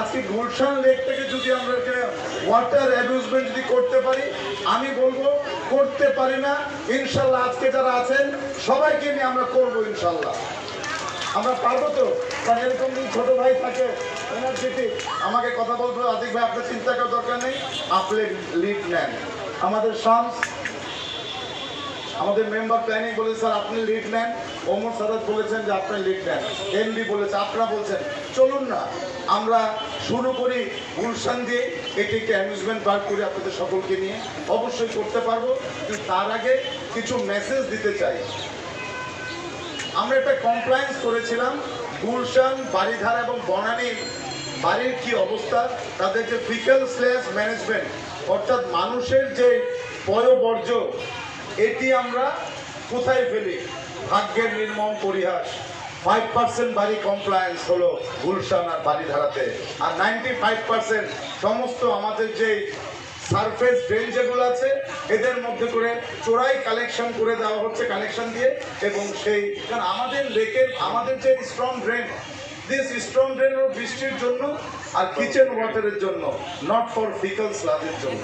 আজকে গুলশান লেক থেকে যদি আমরা ওয়াটার অ্যাবিউজমেন্ট যদি করতে পারি আমি বলব করতে পারি না। ইনশাল্লাহ আজকে যারা আছেন সবাইকে নিয়ে আমরা করব ইনশাল্লাহ। আমরা পারব তো? কারণ এরকম যদি ছোট ভাই থাকে এনার্জেটিক আমাকে কথা বলতে হবে, আদিক ভাই আপনার চিন্তা করার দরকার নেই আপনি লিড নেন। আমাদের শামস আমাদের মেম্বার প্ল্যানিং বলেছে স্যার, আপনি লিড নেন। ওমর সাদাত বলেছেন যে, আপনি লিড নেন। এমডি বলেছে, আপনারা বলছেন। চলুন না, আমরা শুরু করি গুলশান দিয়ে। এটি একটি অ্যামিউজমেন্ট পার্ক করি আপনাদের সকলকে নিয়ে। অবশ্যই করতে পারব, কিন্তু তার আগে কিছু মেসেজ দিতে চাই। আমরা একটা কমপ্লায়েন্স করেছিলাম, গুলশান বাড়িধারা এবং বনানীর বাড়ির কি অবস্থা? তাদের যে ফিকেল স্ল্যাশ ম্যানেজমেন্ট অর্থাৎ মানুষের যে পয়বর্জ্য এটি আমরা কোথায় ফেলি? ভাগ্যের নির্মম পরিহাস। ফাইভ পার্সেন্ট বাড়ি কমপ্লায়েন্স হলো গুলশান আর বাড়িধারাতে আর নাইনটি ফাইভ পার্সেন্ট সমস্ত আমাদের যে সারফেস ড্রেন যেগুলো আছে, এদের মধ্যে করে চোরাই কালেকশন করে দেওয়া হচ্ছে কালেকশন দিয়ে এবং সেই কারণ আমাদের লেকের, আমাদের যে strong drain this strong drain বৃষ্টির জন্য আর কিচেন ওয়াটারের জন্য নট ফর ফিকল স্লাজের জন্য।